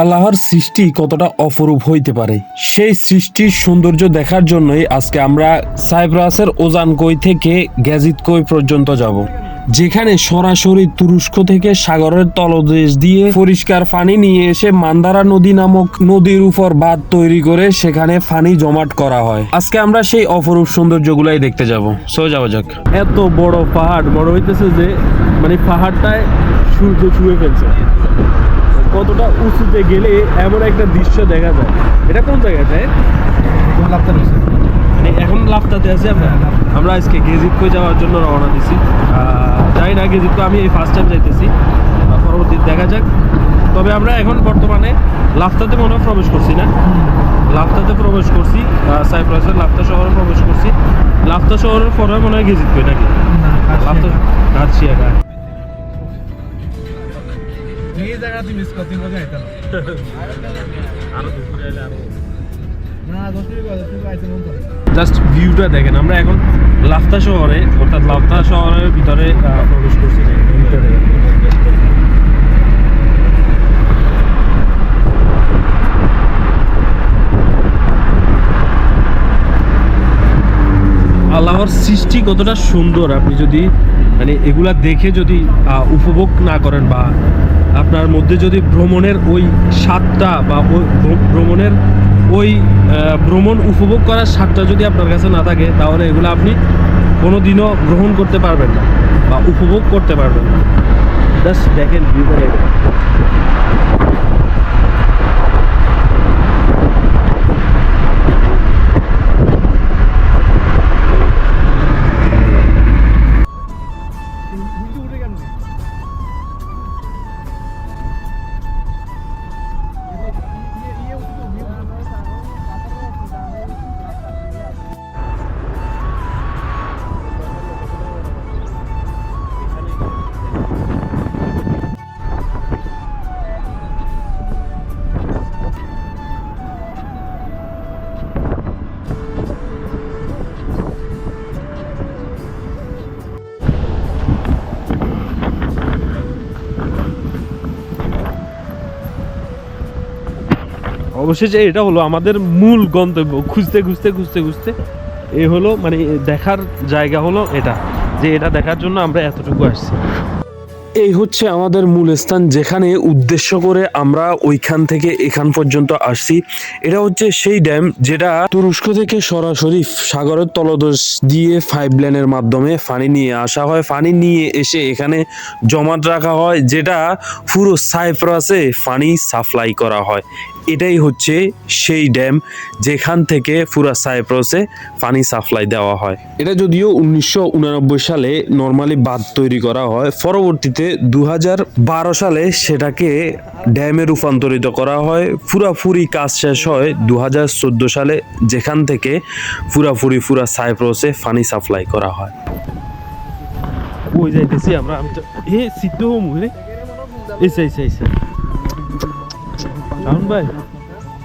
আল্লাহর সৃষ্টি কতটা অপরূপ হইতে পারে? সেই সৃষ্টির সৌন্দর্য দেখার জন্যই আজকে আমরা সাইপ্রাসের ওজানকই থেকে গ্যাজিতকই পর্যন্ত যাব। যেখানে সরাসরি তুরস্ক থেকে সাগরের তলদেশ দিয়ে পরিষ্কার পানি নিয়ে এসে মান্দারা নদী নামক নদীর উপর বাঁধ তৈরি করে সেখানে পানি জমাট করা হয়। আজকে আমরা সেই অপরূপ সৌন্দর্যগুলাই দেখতে যাব। সো যাক। এত বড় পাহাড়, বড় হইতেছে যে মানে পাহাড়টায় সূর্য ছুঁয়ে ফেলছে। কতটা উঁচুতে গেলে এমন একটা দৃশ্য দেখা যায়? এটা কোন জায়গায় যায় মানে এখন লাফতাতে আছি আমরা। আমরা আজকে গেজিতকো যাওয়ার জন্য রওনা দিছি। যাই না গেজিতকো আমি এই ফার্স্ট টাইম যাইতেছি। আহ, পরবর্তী দেখা যাক। তবে আমরা এখন বর্তমানে লাফতাতে মনে হয় প্রবেশ করছি না। লাফতাতে প্রবেশ করছি। সাইপ্রাসের লাফতা শহরে প্রবেশ করছি। লাফতা শহরের পরে মনে হয় গেজিতকো নাকি? লাফতা গাছিয়া গা জায়গাতে মিস করতে মজা আইতা না। আরও দুপুরে এলে আরও। জাস্ট ভিউটা দেখেন আমরা এখন লাফতা শহরে অর্থাৎ লাফতা শহরের ভিতরে প্রবেশ করছি। আল্লাহর সৃষ্টি কতটা সুন্দর আপনি যদি মানে এগুলা দেখে যদি আহ, উপভোগ না করেন বা আপনার মধ্যে যদি ভ্রমণের ওই স্বাদটা বা ভ্রমণের ওই ভ্রমণ উপভোগ করার স্বাদটা যদি আপনার কাছে না থাকে, তাহলে এগুলো আপনি কোনো দিনও গ্রহণ করতে পারবেন না বা উপভোগ করতে পারবেন না। দেখেন ভিউটা দেখেন অবশেষে এটা হলো আমাদের মূল গন্তব্য। খুঁজতে খুঁজতে খুঁজতে খুঁজতে এ হলো মানে দেখার জায়গা হলো এটা, যে এটা দেখার জন্য আমরা এতটুকু আসছি। এই হচ্ছে আমাদের মূল স্থান, যেখানে উদ্দেশ্য করে আমরা ওইখান থেকে এখান পর্যন্ত আসছি। এটা হচ্ছে সেই ড্যাম যেটা তুরস্ক থেকে সরাসরি সাগরের তলদেশ দিয়ে ফাইভ লেনের মাধ্যমে পানি নিয়ে আসা হয়। পানি নিয়ে এসে এখানে জমাট রাখা হয়, যেটা পুরো সাইপ্রাসে পানি সাপ্লাই করা হয়। এটাই হচ্ছে সেই ড্যাম যেখান থেকে পুরো সাইপ্রাসে পানি সাপ্লাই দেওয়া হয়। এটা যদিও উনিশশো উনানব্বই সালে নর্মালি বাঁধ তৈরি করা হয় পরবর্তীতে দু হাজার বারো সালে সেটাকে ড্যামে রূপান্তরিত করা হয়। পুরাপুরি কাজ শেষ হয় দু হাজার চোদ্দ সালে যেখান থেকে পুরাপুরি পুরা সাইপ্রাসে পানি সাপ্লাই করা হয়। ওই যাইতেছি আমরা? আমি তো এ সিদ্ধ হম এসে এসে এসে। শাওন ভাই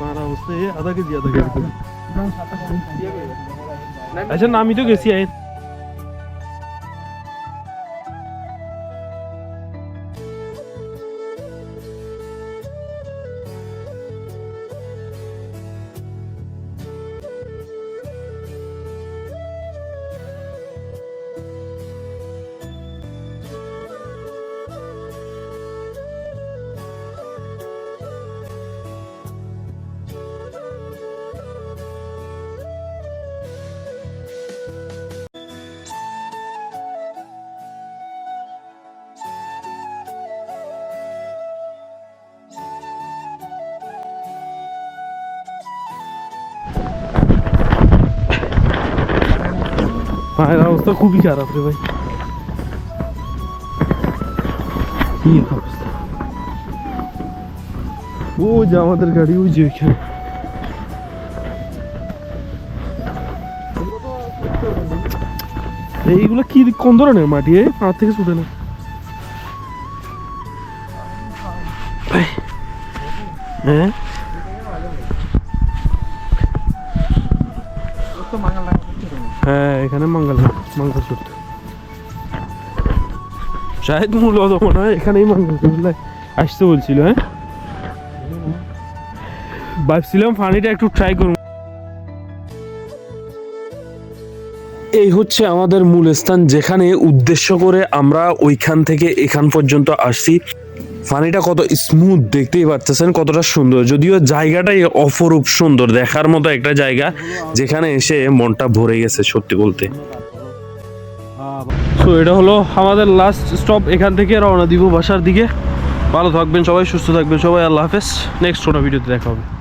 পারা হচ্ছে আধা কেজি আধা কেজি করে। আচ্ছা না আমি তো গেছি আই পায়ের অবস্থা খুবই খারাপ রে ভাই। কি অবস্থা? ও যে আমাদের গাড়ি, ওই যে ওইখানে। এইগুলো কি, কোন ধরনের মাটি হাত থেকে ছুটে না। হ্যাঁ? হ্যাঁ এখানে মঙ্গল মঙ্গলসূত্র শায়দ মূলত মনে হয় এখানেই মঙ্গলসূত্র আসতে বলছিল হ্যাঁ? ভাবছিলাম পানিটা একটু ট্রাই করুন এই হচ্ছে আমাদের মূল স্থান যেখানে উদ্দেশ্য করে আমরা ওইখান থেকে এখান পর্যন্ত আসছি। পানিটা কত স্মুথ দেখতেই পাচ্ছেন কতটা সুন্দর। যদিও জায়গাটাই অপরূপ সুন্দর, দেখার মতো একটা জায়গা যেখানে এসে মনটা ভরে গেছে সত্যি বলতে। তো এটা হলো আমাদের লাস্ট স্টপ এখান থেকে রওনা দিব বাসার দিকে। ভালো থাকবেন সবাই, সুস্থ থাকবেন সবাই, আল্লাহ হাফেজ। নেক্সট কোনো ভিডিওতে দেখা হবে।